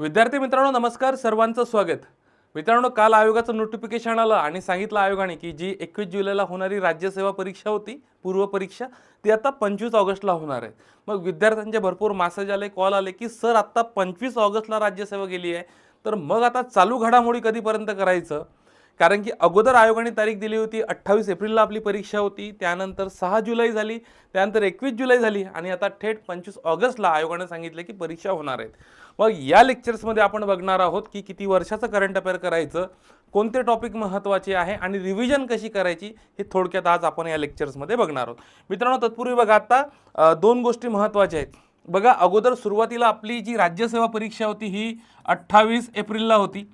विद्यार्थी मित्रांनो नमस्कार. सर्वांचं स्वागत. मित्रांनो काल आयोगाचं नोटिफिकेशन आलं आणि सांगितलं आयोगाने की जी एकवीस जुलैला होणारी राज्यसेवा परीक्षा होती पूर्व परीक्षा ती आता पंचवीस ऑगस्टला होणार आहे. मग विद्यार्थ्यांचे भरपूर मासेज आले कॉल आले की सर आत्ता पंचवीस ऑगस्टला राज्यसेवा गेली आहे. तर मग आता चालू घडामोडी कधीपर्यंत करायचं? कारण की अगोदर आयोगाने तारीख दिली होती अठ्ठावीस एप्रिलला आपली परीक्षा होती त्यानंतर सहा जुलै झाली त्यानंतर एकवीस जुलै झाली आणि आता थेट पंचवीस ऑगस्टला आयोगाने सांगितलं की परीक्षा होणार आहेत. मग या लेक्चर्समध्ये आपण बघणार आहोत की किती वर्षाचं करंट अफेअर करायचं कोणते टॉपिक महत्त्वाचे आहे आणि रिव्हिजन कशी करायची हे थोडक्यात आज आपण या लेक्चर्समध्ये बघणार आहोत. मित्रांनो तत्पूर्वी बघा आता दोन गोष्टी महत्त्वाच्या आहेत. बघा अगोदर सुरुवातीला आपली जी राज्यसेवा परीक्षा होती ही अठ्ठावीस एप्रिलला होती.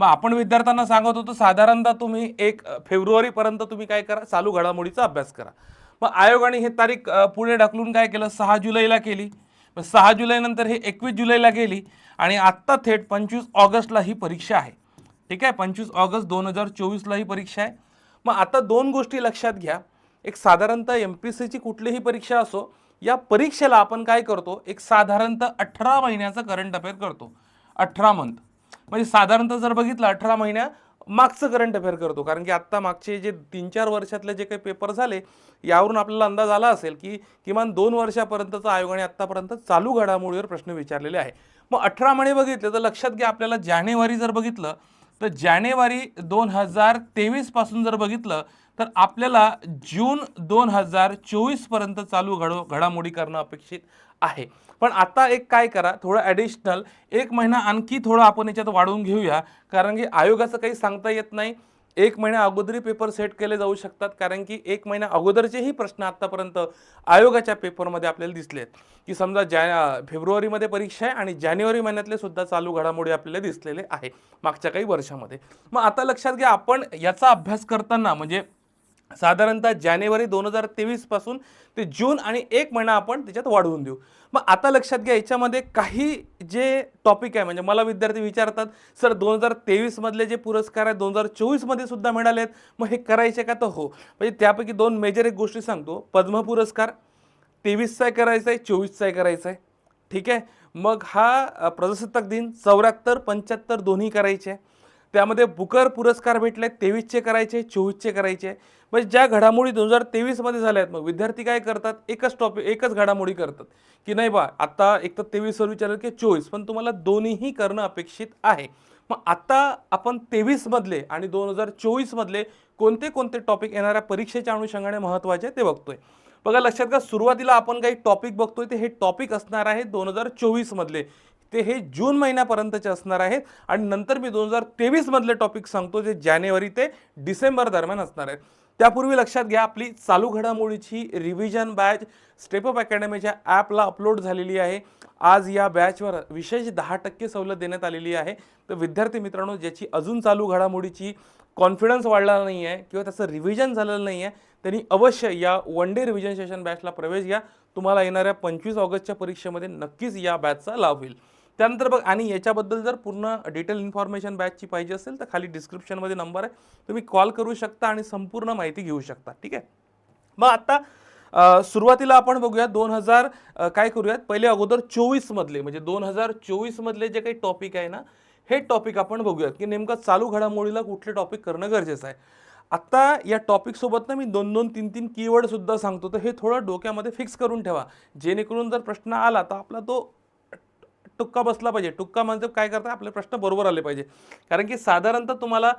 मग आपण विद्यार्थ्यांना सांगत होतो साधारणतः तुम्ही एक फेब्रुवारीपर्यंत तुम्ही काय करा चालू घडामोडीचा अभ्यास करा. मग आयोगाने हे तारीख पुढे ढकलून काय केलं सहा जुलैला केली. मग सहा जुलैनंतर हे एकवीस जुलैला गेली आणि आत्ता थेट पंचवीस ऑगस्टला ही परीक्षा आहे. ठीक आहे? पंचवीस ऑगस्ट दोन हजार चोवीसला ही परीक्षा आहे. मग आता दोन गोष्टी लक्षात घ्या. एक साधारणतः एम पी सीची कुठलीही परीक्षा असो या परीक्षेला आपण काय करतो एक साधारणतः अठरा महिन्याचं करंट अफेअर करतो. अठरा मंथ म्हणजे साधारणतः जर बघितलं अठरा महिन्या मागचं करंट अफेअर करतो. कारण की आत्ता मागचे जे तीन चार वर्षातले जे काही पेपर झाले यावरून आपल्याला अंदाज आला असेल की किमान दोन वर्षापर्यंतचा आयोगाने आत्तापर्यंत चालू घडामोडीवर प्रश्न विचारलेले आहे. मग अठरा महिने बघितले तर लक्षात घ्या आपल्याला जानेवारी जर बघितलं तर जानेवारी दोन हजार तेवीसपासून जर बघितलं तर आपल्याला जून दोन हजार चोवीसपर्यंत चालू घडो घडामोडी करणं अपेक्षित आहे. पण आता एक काय करा थोडं ॲडिशनल एक महिना आणखी थोडं आपण याच्यात वाढवून घेऊया. कारण की आयोगाचं काही सांगता येत नाही. एक महिन्या अगोदरही पेपर सेट केले जाऊ शकतात. कारण की एक महिन्या अगोदरचेही प्रश्न आत्तापर्यंत आयोगाच्या पेपरमध्ये आपल्याला दिसले आहेत की समजा जा फेब्रुवारीमध्ये परीक्षा आहे आणि जानेवारी महिन्यातले सुद्धा चालू घडामोडी आपल्याला दिसलेले आहे मागच्या काही वर्षामध्ये. मग आता लक्षात घ्या आपण याचा अभ्यास करताना म्हणजे साधारणतः जानेवारी दोन हजार तेवीसपासून ते जून आणि एक महिना आपण त्याच्यात वाढवून देऊ. मग आता लक्षात घ्या याच्यामध्ये काही जे टॉपिक आहे म्हणजे मला विद्यार्थी विचारतात सर दोन हजार तेवीसमधले जे पुरस्कार आहेत दोन हजार चोवीसमध्ये सुद्धा मिळाले आहेत मग हे करायचे का? तर हो. म्हणजे त्यापैकी दोन मेजर एक गोष्टी सांगतो. पद्म पुरस्कार तेवीसचा आहे करायचा आहे चोवीसचा आहे करायचा आहे ठीक आहे? मग हा प्रजासत्ताक दिन चौऱ्याहत्तर पंच्याहत्तर दोन्ही करायचे. आहे त्यामध्ये बुकर पुरस्कार भेटले तेवीसचे करायचे चोवीसचे करायचे. म्हणजे ज्या घडामोडी दोन हजार तेवीसमध्ये झाल्या आहेत मग विद्यार्थी काय करतात? एकच टॉपिक एकच घडामोडी करतात. की नाही बा आता एक तर तेवीसवर विचारलं की चोवीस पण तुम्हाला दोन्हीही करणं अपेक्षित आहे. मग आता आपण तेवीसमधले आणि दोन हजार चोवीसमधले कोणते कोणते टॉपिक येणाऱ्या परीक्षेच्या अनुषंगाने महत्त्वाचे ते बघतोय. बघा लक्षात घ्या सुरुवातीला आपण काही टॉपिक बघतोय ते हे टॉपिक असणार आहे दोन हजार चोवीसमधले. ते हे जून महिन्यापर्यंतचे असणार आहेत आणि नंतर मी दोन हजार तेवीसमधले टॉपिक सांगतो जे जानेवारी ते डिसेंबर दरम्यान असणार आहेत. त्यापूर्वी लक्षात घ्या आपली चालू घडामोडीची रिव्हिजन बॅच स्टेपअप अकॅडमीच्या ॲपला अपलोड झालेली आहे. आज या बॅचवर विशेष दहा टक्के सवलत देण्यात आलेली आहे. तर विद्यार्थी मित्रांनो ज्याची अजून चालू घडामोडीची कॉन्फिडन्स वाढला नाही आहे किंवा त्याचं रिव्हिजन झालेलं नाही आहे त्यांनी अवश्य या वन डे रिव्हिजन सेशन बॅचला प्रवेश घ्या. तुम्हाला येणाऱ्या पंचवीस ऑगस्टच्या परीक्षेमध्ये नक्कीच या बॅचचा लाभ होईल. त्यानंतर बघ आणि याच्याबद्दल जर पूर्ण डिटेल इन्फॉर्मेशन बॅचची पाहिजे असेल तर खाली डिस्क्रिप्शनमध्ये नंबर आहे. तुम्ही कॉल करू शकता आणि संपूर्ण माहिती घेऊ शकता ठीक आहे? मग आता सुरुवातीला आपण बघूया दोन हजार काय करूयात? पहिले अगोदर चोवीसमधले म्हणजे दोन हजार चोवीसमधले जे काही टॉपिक आहे ना हे टॉपिक आपण बघूयात की नेमकं चालू घडामोडीला कुठले टॉपिक करणं गरजेचं आहे. आत्ता या टॉपिकसोबत ना मी दोन दोन तीन तीन कीवर्डसुद्धा सांगतो तर हे थोडं डोक्यामध्ये फिक्स करून ठेवा. जेणेकरून जर प्रश्न आला तर आपला तो टुक्का बसला पाहिजे. टुक्का म्हणजे काय करता आपले प्रश्न बरोबर आले पाहिजे. कारण की साधारणतः तुम्हाला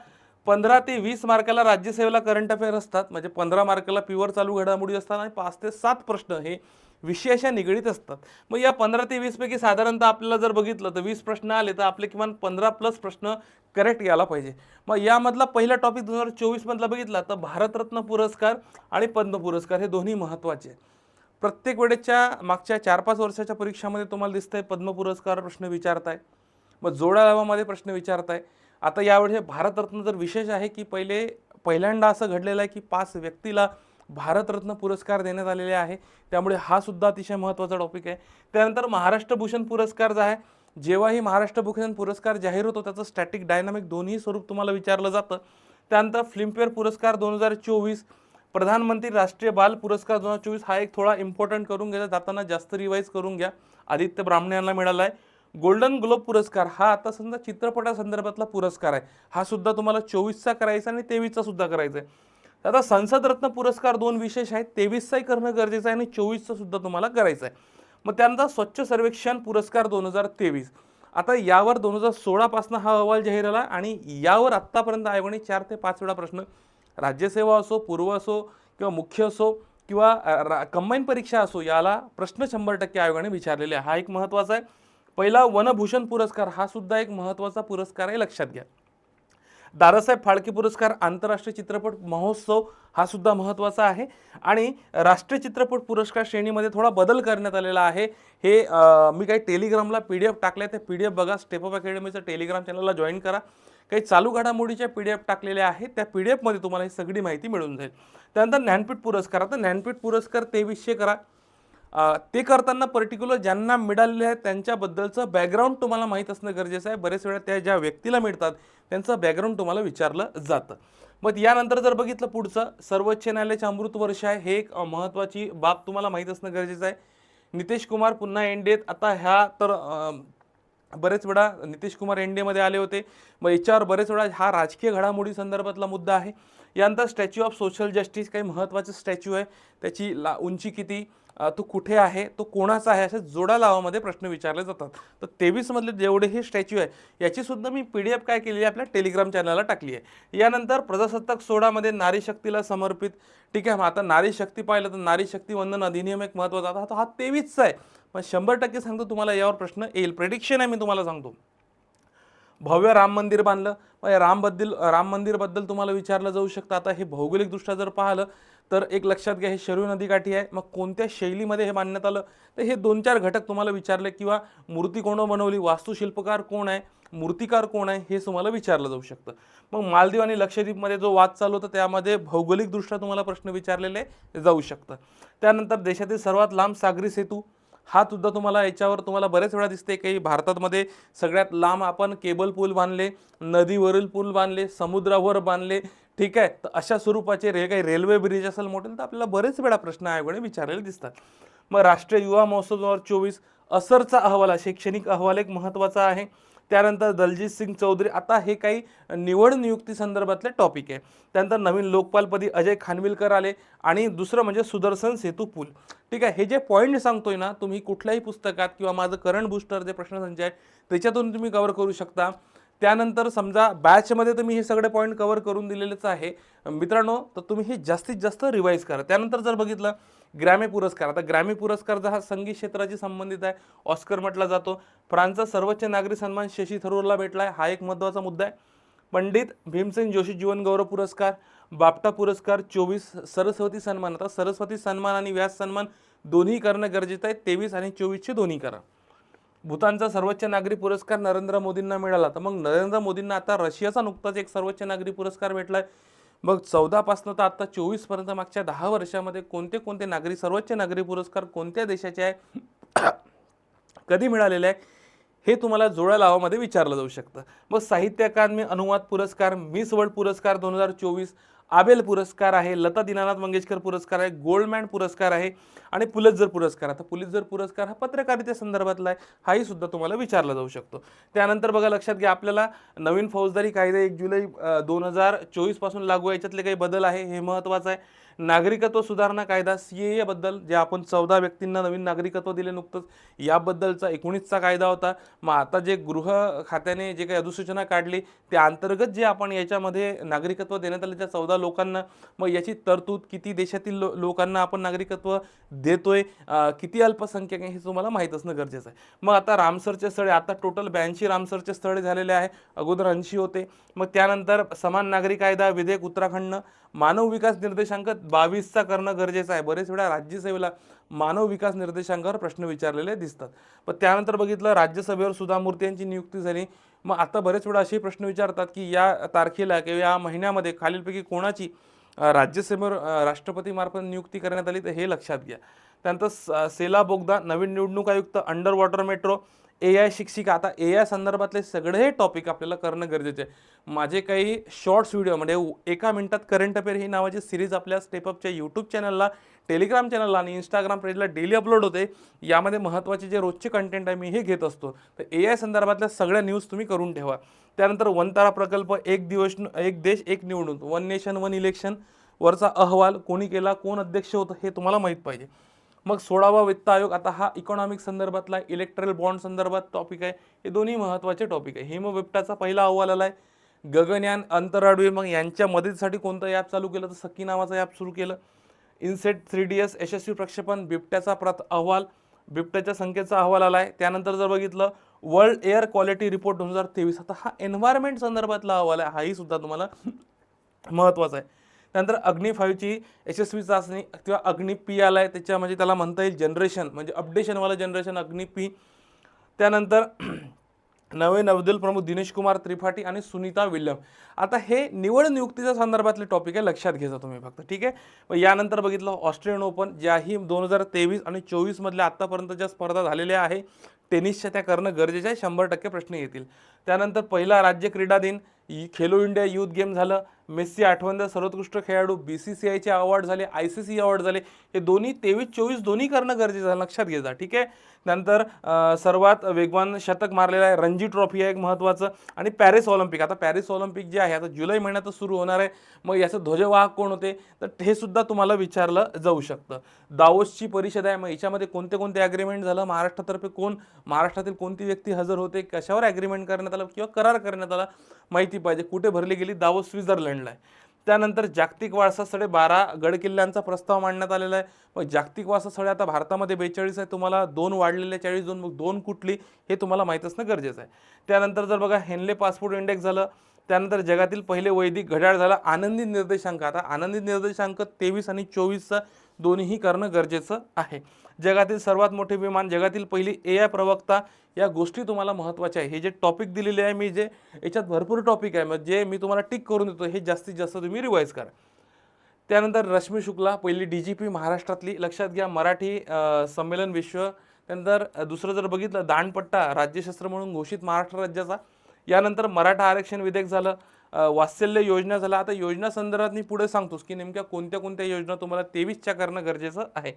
पंधरा ते वीस मार्काला राज्यसेवेला करंट अफेअर असतात. म्हणजे पंधरा मार्काला प्युअर चालू घडामोडी असतात आणि पाच ते सात प्रश्न हे विषयाशा निगडीत असतात. मग या पंधरा ते वीसपैकी साधारणतः आपल्याला जर बघितलं तर वीस प्रश्न आले तर आपले किमान पंधरा प्लस प्रश्न करेक्ट यायला पाहिजे. मग यामधला पहिला टॉपिक दोन हजार चोवीसमधला बघितला तर भारतरत्न पुरस्कार आणि पद्म पुरस्कार हे दोन्ही महत्त्वाचे. आहेत प्रत्येक वेळेच्या मागच्या चार पाच वर्षाच्या परीक्षामध्ये तुम्हाला दिसतंय पद्म पुरस्कार प्रश्न विचारताय. मग जोड्या लावामध्ये प्रश्न विचारताय. आता यावेळी हे भारतरत्न जर विशेष आहे की पहिले पहिल्यांदा असं घडलेलं आहे की पाच व्यक्तीला भारतरत्न पुरस्कार देण्यात आलेले आहे. त्यामुळे हा सुद्धा अतिशय महत्त्वाचा टॉपिक आहे. त्यानंतर महाराष्ट्र भूषण पुरस्कार जो आहे जेव्हाही महाराष्ट्र भूषण पुरस्कार जाहीर होतो त्याचं स्टॅटिक डायनामिक दोन्ही स्वरूप तुम्हाला विचारलं जातं. त्यानंतर फिल्मफेअर पुरस्कार दोन हजार चोवीस प्रधानमंत्री राष्ट्रीय बाल पुरस्कार दोन हजार चोवीस हा एक थोडा इम्पॉर्टंट करून घ्यायचा जाताना जास्त रिवाईज करून घ्या. आदित्य ब्राह्मणे यांना मिळाला आहे गोल्डन ग्लोब पुरस्कार हा आता समजा चित्रपटासंदर्भातला पुरस्कार आहे. हा सुद्धा तुम्हाला चोवीसचा करायचा आणि तेवीसचा सुद्धा करायचा आहे. आता संसद रत्न पुरस्कार दोन विशेष आहेत. तेवीसचाही करणं गरजेचं आहे आणि चोवीसचा सुद्धा तुम्हाला करायचं आहे. मग त्यानंतर स्वच्छ सर्वेक्षण पुरस्कार दोन हजार तेवीस. आता यावर दोन हजार सोळापासून हा अहवाल जाहीर झाला आणि यावर आत्तापर्यंत आयोगाने चार ते पाच वेळा प्रश्न राज्यसेवा असो पूर्व असो किंवा मुख्य असो किंवा कंबाईन परीक्षा असो याला प्रश्न शंभर टक्के आयोगाने विचारलेले आहे. हा एक महत्त्वाचा आहे. पहिला वनभूषण पुरस्कार हा सुद्धा एक महत्त्वाचा पुरस्कार आहे लक्षात घ्या. दादासाहेब फाळके पुरस्कार आंतरराष्ट्रीय चित्रपट महोत्सव हा सुद्धा महत्त्वाचा आहे. आणि राष्ट्रीय चित्रपट पुरस्कार श्रेणीमध्ये थोडा बदल करण्यात आलेला आहे. हे मी काही टेलिग्रामला पी डी एफ टाकले ते पी डी एफ बघा. स्टेप ऑफ अकॅडमीचं टेलिग्राम चॅनलला जॉईन करा. काही चालू घडामोडीच्या पी डी एफ टाकलेल्या आहेत. त्या पी डी एफमध्ये तुम्हाला ही सगळी माहिती मिळून जाईल. त्यानंतर ज्ञानपीठ पुरस्कार. आता ज्ञानपीठ पुरस्कार तेवीसशे करा. ते करताना पर्टिक्युलर ज्यांना मिळालेले आहे त्यांच्याबद्दलचं बॅकग्राऊंड तुम्हाला माहीत असणं गरजेचं आहे. बरेच वेळा त्या ज्या व्यक्तीला मिळतात त्यांचं बॅकग्राऊंड तुम्हाला विचारलं जातं. मग यानंतर जर बघितलं पुढचं सर्वोच्च न्यायालयाचे अमृत वर्ष आहे. हे एक महत्त्वाची बाब तुम्हाला माहीत असणं गरजेचं आहे. नितेश कुमार पुन्हा एनडीएत आता ह्या तर बरेच वेळा नितीश कुमार एनडीएमध्ये आले होते. मग याच्यावर बरेच वेळा हा राजकीय घडामोडी संदर्भातला मुद्दा आहे. यानंतर स्टॅच्यू ऑफ सोशल जस्टिस काही महत्त्वाचं स्टॅच्यू आहे. त्याची ला उंची किती? तो कुठे आहे तो कोणाचा आहे असे जोडा लावामध्ये प्रश्न विचारले जातात. तर तेवीसमधले जेवढे हे स्टॅच्यू आहे याचीसुद्धा मी पी डी एफ काय केली आहे आपल्या टेलिग्राम चॅनलला टाकली आहे. यानंतर प्रजासत्ताक सोहळामध्ये नारी शक्तीला समर्पित ठीक आहे मग आता नारी शक्ती पाहिलं तर नारी शक्ती वंदन अधिनियम एक महत्त्वाचा आता तो हा तेवीसचा आहे. पण शंभर टक्के सांगतो तुम्हाला यावर प्रश्न येईल. प्रेडिक्शन आहे मी तुम्हाला सांगतो. भव्य राम मंदिर बांधलं. मग या रामबद्दल राम मंदिरबद्दल तुम्हाला विचारलं जाऊ शकतं. आता हे भौगोलिकदृष्ट्या जर पाहिलं तर एक लक्षात घ्या हे शरीर नदीकाठी आहे. मग कोणत्या शैलीमध्ये हे बांधण्यात आलं? तर हे दोन चार घटक तुम्हाला विचारले किंवा मूर्ती कोण बनवली वास्तुशिल्पकार कोण आहे मूर्तिकार कोण आहे हे तुम्हाला विचारलं जाऊ शकतं. मग मालदीव आणि लक्षद्वीपमध्ये जो वाद चालू होता त्यामध्ये भौगोलिकदृष्ट्या तुम्हाला प्रश्न विचारलेले जाऊ शकतं. त्यानंतर देशातील सर्वात लांब सागरी सेतू हा सुद्धा तुम्हाला याच्यावर तुम्हाला बरेच वेळा दिसते काही भारतामध्ये सगळ्यात लांब आपण केबल पूल बांधले नदीवरील पूल बांधले समुद्रावर बांधले. ठीक आहे तर अशा स्वरूपाचे रे काही रेल्वे ब्रिज असेल मोठे तर आपल्याला बरेच वेळा प्रश्न आयोगाने विचारलेले दिसतात. मग राष्ट्रीय युवा महोत्सव दोन हजार चोवीस असरचा अहवाल शैक्षणिक अहवाल एक महत्त्वाचा आहे. त्यानंतर दलजीत सिंग चौधरी. आता हे काही निवड नियुक्ती संदर्भातले टॉपिक आहे. त्यानंतर नवीन लोकपालपदी अजय खानविलकर आले आणि दुसरं म्हणजे सुदर्शन सेतू पूल. ठीक आहे हे जे पॉईंट सांगतोय ना तुम्ही कुठल्याही पुस्तकात किंवा माझं करंट बूस्टर जे प्रश्नसंच आहे त्याच्यातून तुम्ही कव्हर करू शकता. त्यानंतर समजा बॅचमध्ये तर मी हे सगळे पॉईंट कवर करून दिलेलेच आहे. मित्रांनो तर तुम्ही हे जास्तीत जास्त रिवाईज करा. त्यानंतर जर बघितलं ग्रॅमी पुरस्कार. आता ग्रॅमी पुरस्कार जर हा संगीत क्षेत्राशी संबंधित आहे ऑस्कर म्हटला जातो. फ्रान्सचा सर्वोच्च नागरी सन्मान शशी थरूरला भेटला आहे हा एक महत्त्वाचा मुद्दा आहे. पंडित भीमसेन जोशी जीवनगौरव पुरस्कार बापटा पुरस्कार चोवीस सरस्वती सन्मान. आता सरस्वती सन्मान आणि व्यास सन्मान दोन्ही करणं गरजेचं आहे. तेवीस आणि चोवीसचे दोन्ही करा. भूतानचा सर्वोच्च नागरी पुरस्कार नरेंद्र मोदींना मिळाला. तर मग नरेंद्र मोदींना आता रशियाचा नुकताच एक सर्वोच्च नागरी पुरस्कार भेटलाय. मग चौदापासनं तर आता चोवीसपर्यंत मागच्या दहा वर्षामध्ये कोणते कोणते नागरी सर्वोच्च नागरी पुरस्कार कोणत्या देशाचे आहे कधी मिळालेले आहे हे तुम्हाला जोड्या लावामध्ये विचारलं जाऊ शकतं. मग साहित्य अकादमी अनुवाद पुरस्कार मिस वर्ल्ड पुरस्कार दोन हजार चोवीस आबेल पुरस्कार आहे लता दीनानाथ मंगेशकर पुरस्कार आहे गोल्डमॅन पुरस्कार आहे आणि पुलितजर पुरस्कार आता पुलितजर पुरस्कार हा पत्रकारिते संदर्भातला आहे हाही सुद्धा तुम्हाला विचारला जाऊ शकतो. त्यानंतर बघा लक्षात घ्या आपल्याला नवीन फौजदारी कायदा एक जुलै दोन हजार चोवीसपासून लागू आहे. याच्यातले काही बदल आहे हे महत्त्वाचं आहे. नागरिकत्व सुधारणा कायदा सी ए बद्दल जे आपण चौदा व्यक्तींना नवीन नागरिकत्व दिले नुकतंच याबद्दलचा एकोणीसचा कायदा होता. मग आता जे गृह खात्याने जे काही अधिसूचना काढली त्या अंतर्गत जे आपण याच्यामध्ये नागरिकत्व देण्यात आले त्या चौदा लोकांना मग याची तरतूद किती देशातील लो लोकांना आपण नागरिकत्व देतोय किती अल्पसंख्याक आहे हे तुम्हाला माहीत असणं गरजेचं आहे. मग आता रामसरचे स्थळे आता टोटल ब्याऐंशी रामसरचे स्थळे झालेले आहे. अगोदर ऐंशी होते. मग त्यानंतर समान नागरी कायदा विधेयक उत्तराखंडनं. मानव विकास निर्देशांक बावीसचा करणं गरजेचं आहे. बरेच वेळा राज्यसेवेला मानव विकास निर्देशांकावर प्रश्न विचारलेले दिसतात. पण त्यानंतर बघितलं राज्यसभेवर सुधा मूर्ती यांची नियुक्ती झाली. मग आता बरेच वेळा असे प्रश्न विचारतात की या तारखेला किंवा या महिन्यामध्ये खालीलपैकी कोणाची राज्यसभेवर राष्ट्रपतीमार्फत नियुक्ती करण्यात आली तर हे लक्षात घ्या. त्यानंतर स- सेला बोगदा नवीन निवडणूक आयुक्त under water metro A I शिक्षिका आता ए आय संदर्भातले सगळे टॉपिक आपल्याला करणं गरजेचे आहे. माझे काही शॉर्ट्स व्हिडिओ म्हणजे एका मिनटात करंट अफेअर ही नावाची सिरीज आपल्या स्टेपअपच्या यूट्यूब चॅनलला टेलिग्राम चॅनलला आणि इंस्टाग्राम पेजला डेली अपलोड होते. यामध्ये महत्त्वाचे जे रोजचे कंटेंट आहे मी हे घेत असतो. तर ए आय संदर्भातल्या सगळ्या न्यूज तुम्ही करून ठेवा. त्यानंतर वनतारा प्रकल्प एक दिवस एक देश एक निवडणूक. वन नेशन वन इलेक्शन वरचा अहवाल कोणी केला कोण अध्यक्ष होतं हे तुम्हाला माहीत पाहिजे. मग सोळावा वित्त आयोग आता हा इकॉनॉमिक संदर्भातला इलेक्ट्रल बॉन्ड संदर्भात टॉपिक आहे. हे दोन्ही महत्त्वाचे टॉपिक आहे. हिमबिबटाचा पहिला अहवाल आला आहे गगनयान अंतराळवीर मग यांच्या मदतीसाठी कोणतं ॲप चालू केलं? तर सखी नावाचं ॲप सुरू केलं. इन्सेट थ्री डी एस यशस्वी प्रक्षेपण बिबट्याचा प्रत अहवाल. बिबट्याच्या संख्येचा अहवाल आला आहे त्यानंतर जर बघितलं वर्ल्ड एअर क्वालिटी रिपोर्ट दोन हजार तेवीस. आता हा एन्व्हायरमेंट संदर्भातला अहवाल आहे. हाही सुद्धा तुम्हाला महत्त्वाचा आहे. त्यानंतर अग्नी फाईव्हची यशस्वी चाचणी किंवा अग्नी पी आला आहे म्हणजे त्याला म्हणता येईल जनरेशन म्हणजे अपडेशनवालं जनरेशन अग्नी पी. त्यानंतर नवे नवदल प्रमुख दिनेश कुमार त्रिपाठी आणि सुनीता विल्यम. आता हे निवड नियुक्तीच्या संदर्भातले टॉपिक आहे लक्षात घ्यायचा तुम्ही फक्त ठीक आहे? मग यानंतर बघितलं ऑस्ट्रेलियन ओपन ज्याही दोन हजार तेवीस आणि चोवीसमधल्या आत्तापर्यंत ज्या स्पर्धा झालेल्या आहे टेनिसच्या त्या करणं गरजेचं आहे शंभर टक्के प्रश्न येतील. त्यानंतर पहिला राज्य क्रीडा दिन खेलो इंडिया युथ गेम झालं मेस्सी आठवणदा सर्वोत्कृष्ट खेळाडू बी सी सी आयचे अवॉर्ड झाले आय सी सी अवॉर्ड झाले. हे दोन्ही तेवीस चोवीस दोन्ही करणं गरजेचं आहे. लक्षात घ्यायचा ठीक आहे? नंतर सर्वात वेगवान शतक मारलेलं आहे रणजी ट्रॉफी आहे एक महत्त्वाचं. आणि पॅरिस ऑलिम्पिक आता पॅरिस ऑलिम्पिक जे आहे आता जुलै महिन्यातच सुरू होणार आहे. मग याचं ध्वजवाहक कोण होते? तर हे सुद्धा तुम्हाला विचारलं जाऊ शकतं. दावोसची परिषद आहे मग याच्यामध्ये कोणते कोणते ॲग्रीमेंट झालं? महाराष्ट्रातर्फे कोण महाराष्ट्रातील कोणती व्यक्ती हजर होते? कशावर ॲग्रीमेंट करण्यात आलं? किंवा करार करण्यात आला? माहिती पाहिजे. कुठे भरली गेली? दावो स्वित्झर्लंडला आहे. त्यानंतर जागतिक वारसा स्थळे बारा गडकिल्ल्यांचा प्रस्ताव मांडण्यात आलेला आहे. मग जागतिक वारसा स्थळे आता भारतामध्ये बेचाळीस आहे. तुम्हाला दोन वाढलेले चाळीस दोन मग दोन कुठली हे तुम्हाला माहीत असणं गरजेचं आहे. त्यानंतर जर बघा हेनले पासपोर्ट इंडेक्स झालं. त्यानंतर जगातील पहिले वैदिक घड्याळ झाला. आनंदी निर्देशांक. आता आनंदी निर्देशांक तेवीस आणि चोवीसचा दोन्हीही करणं गरजेचं आहे. जगातील सर्वात मोठे विमान जगातील पहिली ए आय प्रवक्ता या गोष्टी तुम्हाला महत्त्वाच्या आहे. हे जे टॉपिक दिलेले आहे मी जे याच्यात भरपूर टॉपिक आहे मग जे मी तुम्हाला टिक करून देतो हे जास्तीत जास्त तुम्ही रिवाईज करा. त्यानंतर रश्मी शुक्ला पहिली डी जी पी महाराष्ट्रातली लक्षात घ्या मराठी संमेलन विश्व त्यानंतर दुसरं जर बघितलं दांडपट्टा राज्यशास्त्र म्हणून घोषित महाराष्ट्र राज्याचा यानंतर मराठा आरक्षण विधेयक झालं वात्सल्य योजना झाला. आता योजना संदर्भात मी पुढे सांगतोस की नेमक्या कोणत्या कोणत्या योजना तुम्हाला तेवीसच्या करणं गरजेचं आहे.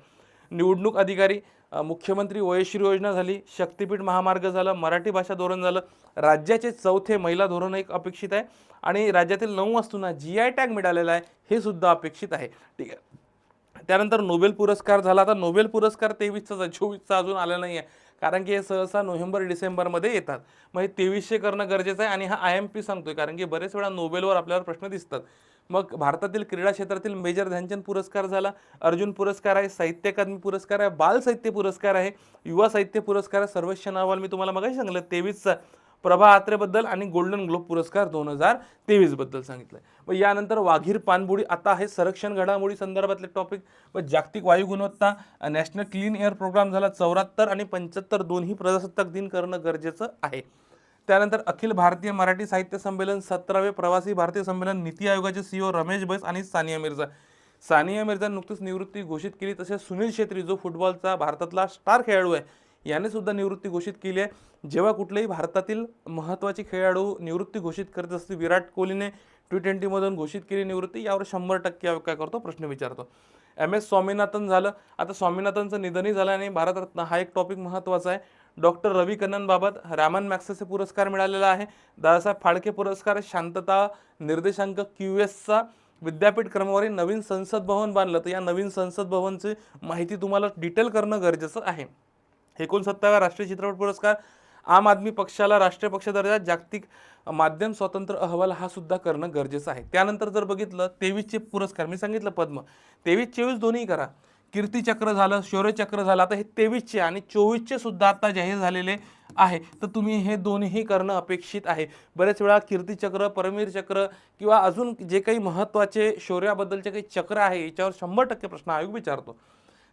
निवडणूक अधिकारी मुख्यमंत्री वयश्री योजना झाली शक्तीपीठ महामार्ग झालं मराठी भाषा धोरण झालं. राज्याचे चौथे महिला धोरण एक अपेक्षित आहे आणि राज्यातील नऊ वस्तूंना जी आय टॅग मिळालेला आहे हे सुद्धा अपेक्षित आहे. ठीक आहे. त्यानंतर नोबेल पुरस्कार झाला. आता नोबेल पुरस्कार तेवीसचा चोवीसचा अजून आला नाही आहे कारण की हे सहसा नोव्हेंबर डिसेंबरमध्ये येतात. मग हे तेवीसशे करणं गरजेचं आहे आणि हा आय एम पी सांगतोय कारण की बरेच वेळा नोबेलवर आपल्याला प्रश्न दिसतात. मग भारतातील क्रीडा क्षेत्रातील मेजर ध्यानचंद पुरस्कार झाला अर्जुन पुरस्कार आहे साहित्य अकादमी पुरस्कार आहे बाल साहित्य पुरस्कार आहे युवा साहित्य पुरस्कार आहे सर्वोच्च नावाल मी तुम्हाला मगाशी सांगितलं तेवीसचा. प्रभा आत्रेबद्दल आणि गोल्डन ग्लोब पुरस्कार दोन हजार तेवीसबद्दल सांगितलं मग यानंतर वाघीर पानबुडी आता आहे संरक्षण घडामोडी संदर्भातले टॉपिक व जागतिक वायू गुणवत्ता नॅशनल क्लीन एअर प्रोग्राम झाला चौऱ्याहत्तर आणि पंच्याहत्तर दोन्ही प्रजासत्ताक दिन करणं गरजेचं आहे. त्यानंतर अखिल भारतीय मराठी साहित्य संमेलन सतरावे प्रवासी भारतीय संमेलन नीती आयोगाचे सीईओ रमेश बैस आणि सानिया मिर्झा. सानिया मिर्झा नुकतीच निवृत्ती घोषित केली तसेच सुनील छेत्री जो फुटबॉलचा भारतातला स्टार खेळाडू आहे याने सुद्धा निवृत्ती घोषित केली आहे. जेव्हा कुठलेही भारतातील महत्त्वाचे खेळाडू निवृत्ती घोषित करत असते विराट कोहलीने टी ट्वेंटीमधून घोषित केली निवृत्ती यावर शंभर टक्के काय करतो? प्रश्न विचारतो. एम एस स्वामीनाथन झालं. आता स्वामीनाथनचं निधनही झालं आणि भारतरत्न हा एक टॉपिक महत्त्वाचा आहे. डॉक्टर रवी कन्ननबाबत रामन मॅक्सेसे पुरस्कार मिळालेला आहे. दादासाहेब फाळके पुरस्कार शांतता निर्देशांक क्यू एसचा विद्यापीठ क्रमवारी नवीन संसद भवन बांधलं. तर या नवीन संसद भवनची माहिती तुम्हाला डिटेल करणं गरजेचं आहे. एकोणसत्ताव्या राष्ट्रीय चित्रपट पुरस्कार आम आदमी पक्षाला राष्ट्रीय पक्ष दर्जा जागतिक माध्यम स्वातंत्र्य अहवाल हा सुद्धा करणं गरजेचं आहे. त्यानंतर जर बघितलं तेवीसचे पुरस्कार मी सांगितलं पद्म तेवीस चोवीस दोन्ही करा. कीर्तीचक्र झालं शौर्यचक्र झालं आता हे तेवीसचे आणि चोवीसचे सुद्धा आता जाहीर झालेले आहे. तर तुम्ही हे दोन्ही करणं अपेक्षित आहे. बऱ्याच वेळा कीर्तीचक्र परमवीर चक्र किंवा अजून जे काही महत्त्वाचे शौर्याबद्दलचे काही चक्र आहे याच्यावर शंभर टक्के प्रश्न आयोग विचारतो.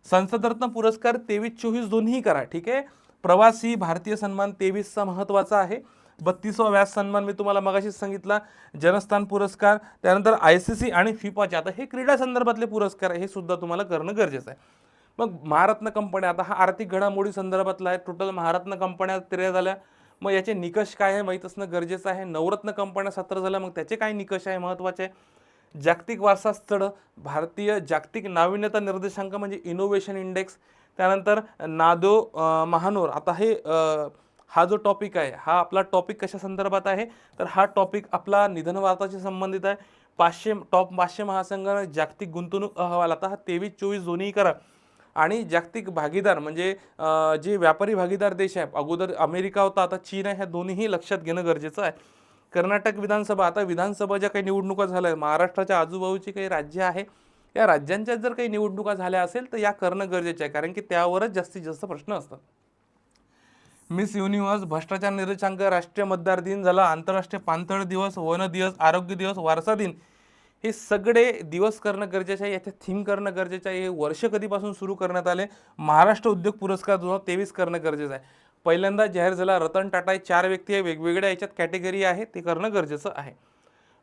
संसदरत्न पुरस्कार तेवीस चोवीस दोन्ही करा ठीक आहे? प्रवासी भारतीय सन्मान तेवीसचा महत्त्वाचा आहे. बत्तीसवा व्यास सन्मान मी तुम्हाला मगाशीच सांगितला. जनस्थान पुरस्कार त्यानंतर आय सी सी आणि फिफाचे आता हे क्रीडा संदर्भातले पुरस्कार आहे हे सुद्धा तुम्हाला करणं गरजेचं आहे. मग महारत्न कंपन्या आता हा आर्थिक घडामोडी संदर्भातला आहे. टोटल महारत्न कंपन्या तेरा झाल्या. मग याचे निकष काय आहे माहीत असणं गरजेचं आहे. नवरत्न कंपन्या सतरा झाल्या मग त्याचे काय निकष आहे महत्त्वाचे? जागतिक वारसा स्थळ भारतीय जागतिक नाविन्यता निर्देशांक म्हणजे इनोव्हेशन इंडेक्स त्यानंतर नादो महानोर. आता हे हा जो टॉपिक आहे हा आपला टॉपिक कशा संदर्भात आहे? तर हा टॉपिक आपला निधन वार्ताशी संबंधित आहे. पाचशे टॉप पाचशे महासंघ जागतिक गुंतवणूक अहवाल आता हा तेवीस चोवीस दोन्ही करा. आणि जागतिक भागीदार म्हणजे जे व्यापारी भागीदार देश आहे अगोदर अमेरिका होता आता चीन आहे ह्या दोन्हीही लक्षात घेणं गरजेचं आहे. कर्नाटक विधानसभा आता विधानसभा ज्या काही निवडणुका झाल्या महाराष्ट्राच्या आजूबाजूची काही राज्य आहे या राज्यांच्या जर काही निवडणुका झाल्या असेल तर या करणं गरजेचं आहे कारण की त्यावरच जास्तीत जास्त प्रश्न असतात. मिस युनिव्हर्स भ्रष्टाचार निर्देशांक राष्ट्रीय मतदार दिन झाला आंतरराष्ट्रीय पाणथळ दिवस वन दिवस आरोग्य दिवस वारसा दिन हे सगळे दिवस करणं गरजेचं आहे याचे थीम करणं गरजेचं आहे हे वर्ष कधीपासून सुरू करण्यात आले महाराष्ट्र उद्योग पुरस्कार दोन हजार तेवीस करणं गरजेचं आहे. पहिल्यांदा जाहीर झाला रतन टाटा हे चार व्यक्ती आहे वेगवेगळ्या याच्यात कॅटेगरी आहे ते करणं गरजेचं आहे.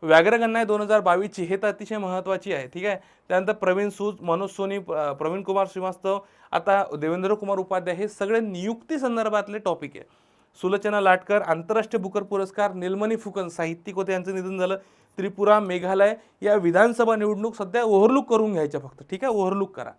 व्याघ्रगणना आहे दोन हजार बावीसची हे तर अतिशय महत्त्वाची आहे ठीक आहे? त्यानंतर प्रवीण सूद मनोज सोनी प्रवीण कुमार श्रीवास्तव आता देवेंद्र कुमार उपाध्याय हे सगळे नियुक्ती संदर्भातले टॉपिक आहे. सुलोचना लाटकर आंतरराष्ट्रीय बुकर पुरस्कार निलमणी फुकन साहित्यिक होते यांचं निधन झालं. त्रिपुरा मेघालय या विधानसभा निवडणूक सध्या ओव्हरलुक करून घ्यायच्या फक्त ठीक आहे? ओव्हरलुक करा.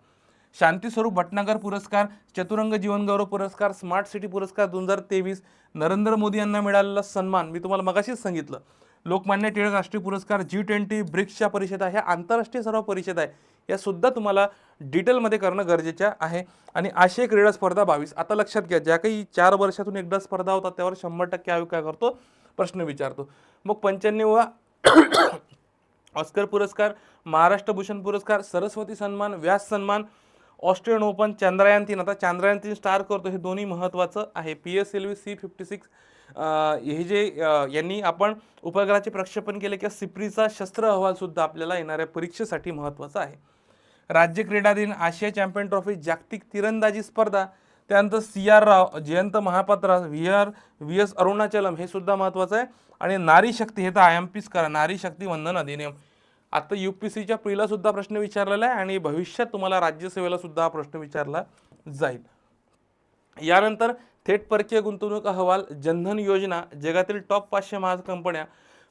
शांतीस्वरूप भटनागर पुरस्कार चतुरंग जीवनगौरव पुरस्कार स्मार्ट सिटी पुरस्कार दोन हजार तेवीस नरेंद्र मोदी यांना मिळालेला सन्मान मी तुम्हाला मगाशीच सांगितलं. लोकमान्य टिळक राष्ट्रीय पुरस्कार जी ट्वेंटी ब्रिक्सच्या परिषदा ह्या आंतरराष्ट्रीय सर्व परिषद आहे या सुद्धा तुम्हाला डिटेलमध्ये करणं गरजेचं आहे. आणि आशिया क्रीडा स्पर्धा बावीस. आता लक्षात घ्या ज्या काही चार वर्षातून एकदा स्पर्धा होतात त्यावर शंभर टक्के आयोग काय करतो? प्रश्न विचारतो. मग पंच्याण्णव ऑस्कर पुरस्कार महाराष्ट्र भूषण पुरस्कार सरस्वती सन्मान व्यास सन्मान ऑस्ट्रेलियन ओपन चांद्रयान तीन. आता चांद्रयान तीन स्टार करतो हे दोन्ही महत्त्वाचं आहे. P S L V C fifty six हे जे यांनी आपण उपग्रहाचे प्रक्षेपण केले किंवा सिप्रीचा शस्त्र अहवालसुद्धा आपल्याला येणाऱ्या परीक्षेसाठी महत्त्वाचा आहे. राज्य क्रीडा दिन आशिया चॅम्पियन ट्रॉफी जागतिक तिरंदाजी स्पर्धा त्यानंतर C R Rao Jayant Mahapatra V R V S Arunachalam हे सुद्धा महत्त्वाचं आहे. आणि नारी शक्ती हे तर आय एम पीच करा नारी शक्ती वंदन अधिनियम. आता यू पी सीच्या प्रीला सुद्धा प्रश्न विचारलेला आहे आणि भविष्यात तुम्हाला राज्यसेवेला सुद्धा हा प्रश्न विचारला जाईल. यानंतर थेट परकीय गुंतवणूक अहवाल जनधन योजना जगातील टॉप पाचशे महाज कंपन्या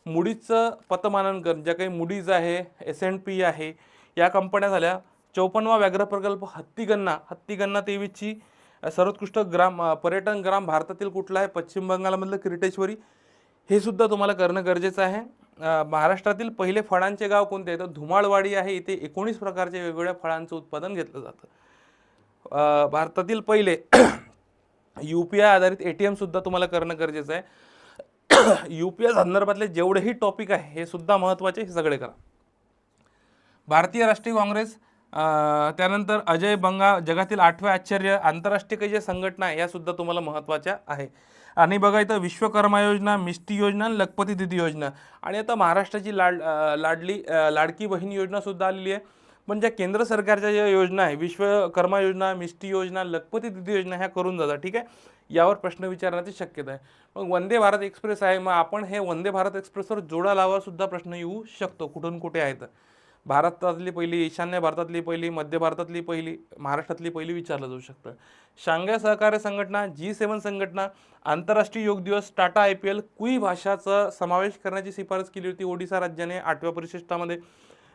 मुडीचं पतमानांकन ज्या काही मुडीज आहे एस एन पी आहे या कंपन्या झाल्या. चौपन्नवा व्याघ्र प्रकल्प हत्तीगन्ना हत्तीगन्ना तेवीसची सर्वोत्कृष्ट ग्राम पर्यटन ग्राम भारतातील कुठला आहे? पश्चिम बंगालमधलं किरीटेश्वरी. हे सुद्धा तुम्हाला करणं गरजेचं आहे. महाराष्ट्रातील पहिले फळांचे गाव कोणते? तर धुमाळवाडी आहे. इथे एकोणीस प्रकारचे वेगवेगळ्या फळांचं उत्पादन घेतलं जातं. भारतातील पहिले यू पी आय आधारित ए टी एमसुद्धा तुम्हाला करणं गरजेचं आहे. यू पी आय संदर्भातले जेवढेही टॉपिक आहे हे सुद्धा महत्त्वाचे हे सगळे करा. भारतीय राष्ट्रीय काँग्रेस त्यानंतर अजय बंगा जगातील आठवे आश्चर्य आंतरराष्ट्रीय काही ज्या संघटना आहे यासुद्धा तुम्हाला महत्त्वाच्या आहे. आणि बघा इथं विश्वकर्मा योजना मिष्टी योजना आणि लखपती दिदी योजना. आणि आता महाराष्ट्राची लाड लाडली लाडकी बहीण योजनासुद्धा आलेली आहे. पण ज्या केंद्र सरकारच्या ज्या योजना आहे विश्वकर्मा योजना मिष्टी योजना लखपती दिदी योजना ह्या करून जातात ठीक आहे? यावर प्रश्न विचारण्याची शक्यता आहे. मग वंदे भारत एक्सप्रेस आहे मग आपण हे वंदे भारत एक्सप्रेसवर जोडा लावासुद्धा प्रश्न येऊ शकतो कुठून कुठे आहे तर. भारतातली पहिली ईशान्य भारतातली पहिली मध्य भारतातली पहिली महाराष्ट्रातली पहिली विचारलं जाऊ शकतं. शांघाय सहकार्य संघटना जी सेवन संघटना आंतरराष्ट्रीय योग दिवस टाटा आय पी एल कुई भाषाचा समावेश करण्याची शिफारस केली होती ओडिसा राज्याने आठव्या परिशिष्टामध्ये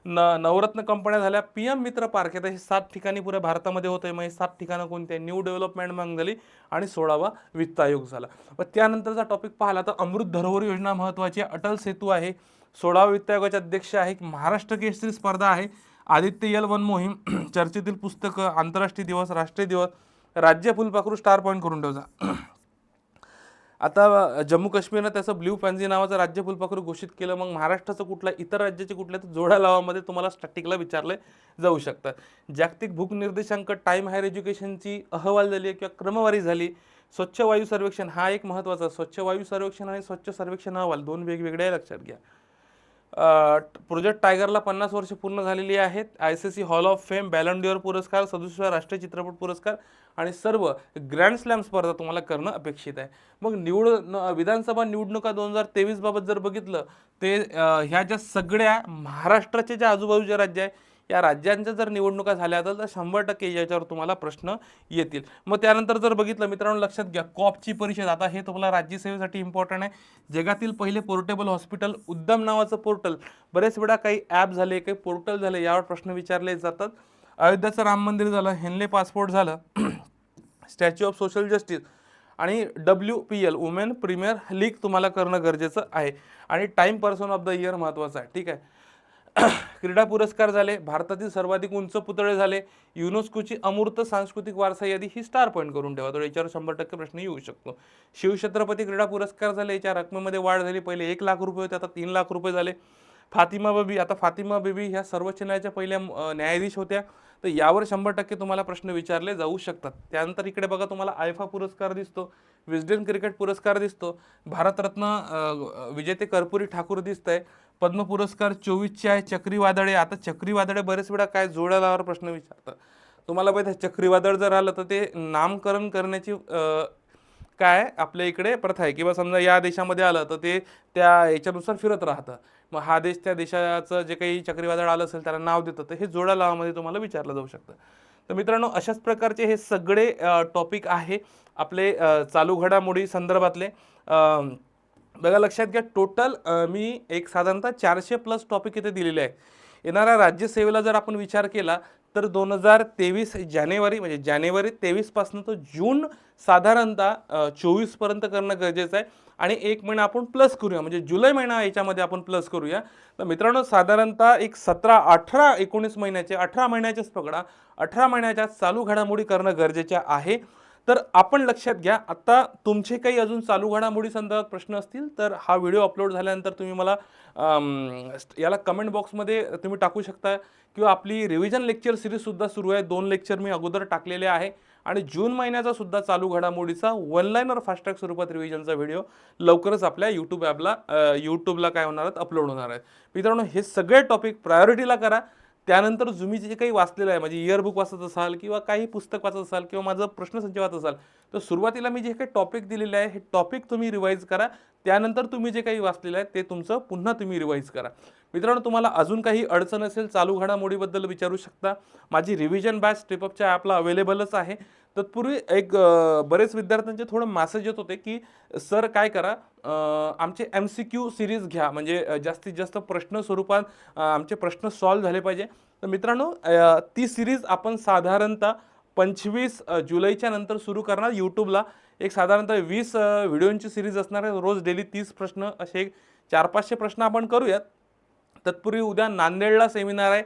न नवरत्न कंपन्या झाल्या. पी एम मित्र पार्क आता हे सात ठिकाणी पुऱ्या भारतामध्ये होते मग हे सात ठिकाणं कोणते न्यू डेव्हलपमेंट बँक झाली आणि सोळावा वित्त आयोग झाला. मग त्यानंतरचा टॉपिक पाहिला तर अमृत धरोहर योजना महत्त्वाची अटल सेतू आहे. सोळावा वित्त आयोगाचे अध्यक्ष आहे. महाराष्ट्र केसरी स्पर्धा आहे. आदित्य यल वन मोहीम चर्चेतील पुस्तकं आंतरराष्ट्रीय दिवस राष्ट्रीय दिवस राज्य फुलपाखरू स्टार पॉईंट करून ठेवजा आता जम्मू काश्मीरनं त्याचं ब्ल्यू पॅन्झी नावाचं राज्य फुलपाखरू घोषित केलं. मग महाराष्ट्राचं कुठल्या इतर राज्याचे कुठल्या तर जोड्या लावामध्ये तुम्हाला स्टॅटिकला विचारले जाऊ शकतं. जागतिक भूक निर्देशांक टाईम हायर एज्युकेशनची अहवाल झाली आहे किंवा क्रमवारी झाली. स्वच्छ वायू सर्वेक्षण हा एक महत्त्वाचा स्वच्छ वायू सर्वेक्षण आणि स्वच्छ सर्वेक्षण अहवाल दोन वेगवेगळ्या लक्षात घ्या. प्रोजेक्ट टायगरला पन्नास वर्ष पूर्ण झालेली आहेत. I C C hall of fame Ballon d'Or पुरस्कार सदुसरा राष्ट्रीय चित्रपट पुरस्कार आणि सर्व ग्रँड स्लॅम स्पर्धा तुम्हाला करणं अपेक्षित आहे. मग निवड न- विधानसभा निवडणुका दोन हजार तेवीसबाबत जर बघितलं ते ह्या ज्या सगळ्या महाराष्ट्राचे ज्या आजूबाजूचे राज्य आहे या राज्यांच्या जर निवडणुका झाल्या तर तर शंभर टक्के याच्यावर तुम्हाला प्रश्न येतील. मग त्यानंतर जर बघितलं मित्रांनो लक्षात घ्या कॉपची परिषद. आता हे तुम्हाला राज्यसेवेसाठी इम्पॉर्टंट आहे. जगातील पहिले पोर्टेबल हॉस्पिटल उद्यम नावाचं पोर्टल. बरेच वेळा काही ॲप झाले काही पोर्टल झाले यावर प्रश्न विचारले जातात. अयोध्याचं राम मंदिर झालं हेनले पासपोर्ट झालं स्टॅच्यू ऑफ सोशल जस्टिस आणि W P L women premier league तुम्हाला करणं गरजेचं आहे. आणि time person of the year महत्त्वाचं आहे ठीक आहे. क्रीडा पुरस्कार झाले भारतातील सर्वाधिक उंच पुतळे झाले युनेस्कोची अमूर्त सांस्कृतिक वारसा यादी ही स्टार पॉईंट करून ठेवा. तर याच्यावर शंभर टक्के प्रश्न येऊ शकतो. शिवछत्रपती क्रीडा पुरस्कार झाले याच्या रकमेमध्ये वाढ झाली. पहिले एक लाख रुपये होते आता तीन लाख रुपये झाले. फातिमा बेबी आता फातिमा बेबी ह्या सर्वोच्च न्यायालयाच्या पहिल्या न्यायाधीश होत्या. तर यावर शंभर टक्के तुम्हाला प्रश्न विचारले जाऊ शकतात. त्यानंतर इकडे बघा तुम्हाला आयफा पुरस्कार दिसतो विस्डन क्रिकेट पुरस्कार दिसतो भारतरत्न विजेते कर्पुरी ठाकूर दिसत आहे पद्म पुरस्कार चोवीसचे आहे चक्रीवादळे आता चक्रीवादळे बरेच वेळा काय जोड्यालावर प्रश्न विचारतात. तुम्हाला पाहिजे चक्रीवादळ जर आलं तर ते नामकरण करण्याची काय आपल्या इकडे प्रथा आहे. किंवा समजा या देशामध्ये आलं तर ते त्या याच्यानुसार फिरत राहतं. मग हा देश त्या देशाचं जे काही चक्रीवादळ आलं असेल त्याला नाव देतं तर हे जोड्या लावामध्ये तुम्हाला विचारलं जाऊ शकतं. तर मित्रांनो अशाच प्रकारचे हे सगळे टॉपिक आहे आपले चालू घडामोडी संदर्भातले. बघा लक्षात घ्या टोटल मी एक साधारणतः चारशे प्लस टॉपिक इथे दिलेले आहे येणाऱ्या राज्यसेवेला जर आपण विचार केला तर दोन हजार तेवीस जानेवारी म्हणजे जानेवारी तेवीसपासून तर जून साधारणतः चोवीसपर्यंत करणं गरजेचं आहे. आणि एक महिना आपण प्लस करूया म्हणजे जुलै महिना याच्यामध्ये आपण प्लस करूया. तर मित्रांनो साधारणतः एक सतरा अठरा एकोणीस महिन्याचे अठरा महिन्याचेच पकडा. अठरा महिन्याच्या चालू घडामोडी करणं गरजेच्या आहे. तर आपण लक्षात घ्या आत्ता तुमचे काही अजून चालू घडामोडी संदर्भात प्रश्न असतील तर हा व्हिडिओ अपलोड झाल्यानंतर तुम्ही मला याला कमेंट बॉक्समध्ये तुम्ही टाकू शकता किंवा आपली रिव्हिजन लेक्चर सिरीजसुद्धा सुरू आहे. दोन लेक्चर मी अगोदर टाकलेले आहे. आणि जून महिन्याचा सुद्धा चालू घडामोडीचा वन लाईनर फास्ट्रॅक स्वरूपात रिव्हिजनचा व्हिडिओ लवकरच आपल्या यूट्यूब ॲपला यूट्यूबला काय होणार आहेत? अपलोड होणार आहेत. मित्रांनो हे सगळे टॉपिक प्रायोरिटीला करा. त्यानंतर तुम्ही जे काही वाचलेलं आहे म्हणजे इयरबुक वाचत असाल किंवा काही पुस्तक वाचत असाल किंवा माझं प्रश्नसंच वाचत असाल तर सुरुवातीला मी जे काही टॉपिक दिलेले आहे हे टॉपिक तुम्ही रिवाईज करा. त्यानंतर तुम्ही जे काही वाचलेलं आहे ते तुमचं पुन्हा तुम्ही रिवाईज करा. मित्रांनो तुम्हाला अजून काही अडचण असेल चालू घडामोडीबद्दल विचारू शकता. माझी रिव्हिजन बॅच स्टेपअपच्या ॲपला अवेलेबलच आहे. तत्पूर्वी एक बरेच विद्यार्थ्यांचे थोडं मॅसेज येत होते की सर काय करा आमचे एम सी क्यू सिरीज घ्या. म्हणजे जास्तीत जास्त प्रश्न स्वरूपात आमचे प्रश्न सॉल्व्ह झाले पाहिजे. तर मित्रांनो ती सिरीज आपण साधारणतः पंचवीस जुलैच्या नंतर सुरू करणार यूट्यूबला एक साधारणतः वीस व्हिडिओंची सिरीज असणार आहे. रोज डेली तीस प्रश्न असे चार पाचशे प्रश्न आपण करूयात. तत्पूर्वी उद्या नांदेडला सेमिनार आहे.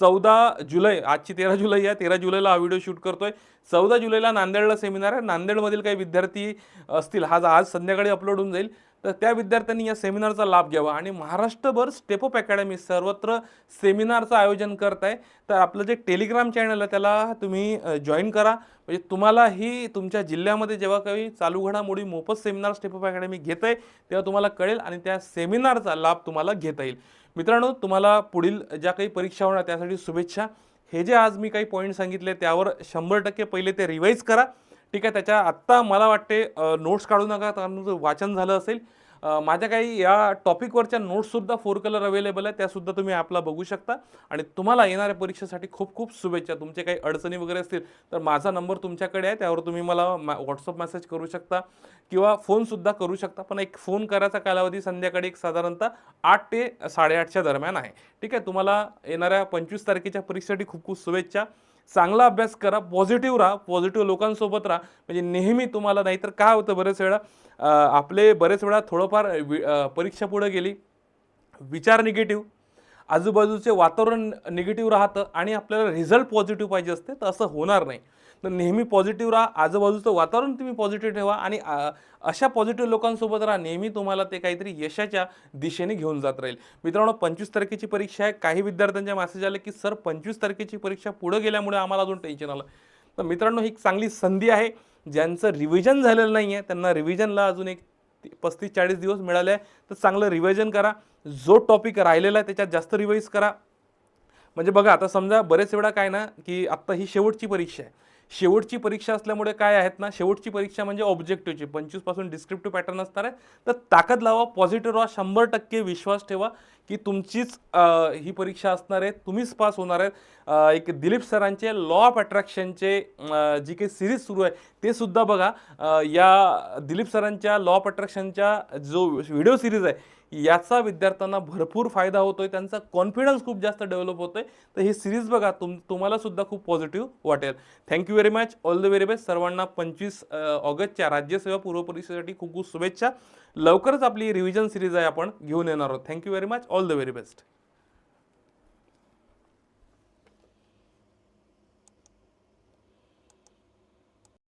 चौदा जुलै आजची तेरा जुलै आहे. तेरा जुलैला हा व्हिडिओ शूट करतोय. चौदा जुलैला नांदेडला सेमिनार आहे. नांदेडमधील काही विद्यार्थी असतील हा आज संध्याकाळी अपलोड होऊन जाईल. तर त्या विद्यार्थ्यांनी या सेमिनारचा लाभ घ्यावा. आणि महाराष्ट्रभर स्टेपअप अकॅडमी सर्वत्र सेमिनारचं आयोजन करत आहे. तर आपलं जे टेलिग्राम चॅनल आहे त्याला तुम्ही जॉईन करा. म्हणजे तुम्हालाही तुमच्या जिल्ह्यामध्ये जेव्हा काही चालू घडामोडी मोफत सेमिनार स्टेपअप अकॅडमी घेत आहे तेव्हा तुम्हाला कळेल आणि त्या सेमिनारचा लाभ तुम्हाला घेता येईल. मित्रांनो तुम्हाला पुढील ज्या काही परीक्षा होणार त्यासाठी शुभेच्छा. हे जे आज मी काही पॉईंट सांगितले त्यावर शंभर टक्के पहिले ते रिवाईज करा. ठीक आहे त्याच्या आत्ता मला वाटते नोट्स काढू नका कारण तुमचं वाचन झालं असेल. माझ्या काही या टॉपिकवरच्या नोट्ससुद्धा फोर कलर अवेलेबल आहे त्यासुद्धा तुम्ही ॲपला बघू शकता. आणि तुम्हाला येणाऱ्या परीक्षेसाठी खूप खूप शुभेच्छा. तुमचे काही अडचणी वगैरे असतील तर माझा नंबर तुमच्याकडे आहे त्यावर तुम्ही मला व्हॉट्सअप मेसेज करू शकता किंवा फोनसुद्धा करू शकता. पण एक फोन करायचा कालावधी संध्याकाळी एक साधारणतः आठ ते साडेआठच्या दरम्यान आहे. ठीक आहे तुम्हाला येणाऱ्या पंचवीस तारखेच्या परीक्षेसाठी खूप खूप शुभेच्छा. चांगला अभ्यास करा पॉझिटिव्ह राहा पॉझिटिव्ह लोकांसोबत राहा. म्हणजे नेहमी तुम्हाला नाहीतर काय होतं बरेच वेळा आपले बरेच वेळा थोडंफार वि- परीक्षा पुढे गेली. विचार निगेटिव्ह आजूबाजूचे वातावरण निगेटिव्ह राहतं आणि आपल्याला रिझल्ट पॉझिटिव्ह पाहिजे असते तर असं होणार नाही. तर नेहमी पॉझिटिव्ह राहा आजूबाजूचं वातावरण तुम्ही पॉझिटिव्ह ठेवा आणि अशा पॉझिटिव्ह लोकांसोबत राहा नेहमी तुम्हाला ते काहीतरी यशाच्या दिशेने घेऊन जात राहील. मित्रांनो पंचवीस तारखेची परीक्षा आहे. काही विद्यार्थ्यांच्या मेसेज आले की सर पंचवीस तारखेची परीक्षा पुढं गेल्यामुळे आम्हाला अजून टेन्शन आलं. तर मित्रांनो ही चांगली संधी आहे. ज्यांचं रिव्हिजन झालेलं नाही आहे त्यांना रिव्हिजनला अजून एक पस्तीस चाळीस दिवस मिळाले आहे. तर चांगलं रिव्हिजन करा. जो टॉपिक राहिलेला आहे त्याच्यात जास्त रिवाईज करा. म्हणजे बघा आता समजा बरेच वेळा काय ना की आत्ता ही शेवटची परीक्षा आहे. शेवटची परीक्षा असल्यामुळे काय आहेत ना शेवटची परीक्षा म्हणजे ऑब्जेक्टिव्हची पंचवीसपासून डिस्क्रिप्टिव्ह पॅटर्न असणार आहे. तर ताकद लावा पॉझिटिव्ह राहा शंभर टक्के विश्वास ठेवा की तुमचीच ही परीक्षा असणार आहे. तुम्हीच पास होणार आहेत एक दिलीप सरांचे लॉ ऑफ अट्रॅक्शनचे जी काही सिरीज सुरू आहे ते सुद्धा बघा. या दिलीप सरांच्या लॉ ऑफ अट्रॅक्शनच्या जो व्हिडिओ सिरीज आहे याचा विद्यार्थ्यांना भरपूर फायदा होतोय त्यांचा कॉन्फिडन्स खूप जास्त डेव्हलप होतोय. तर ही सिरीज बघा तुम तुम्हाला सुद्धा खूप पॉझिटिव्ह वाटेल. Thank you very much all the very best सर्वांना पंचवीस ऑगस्टच्या राज्यसेवा पूर्व परीक्षेसाठी खूप खूप शुभेच्छा. लवकरच आपली रिव्हिजन सिरीज आहे आपण घेऊन येणार आहोत. Thank you very much all the very best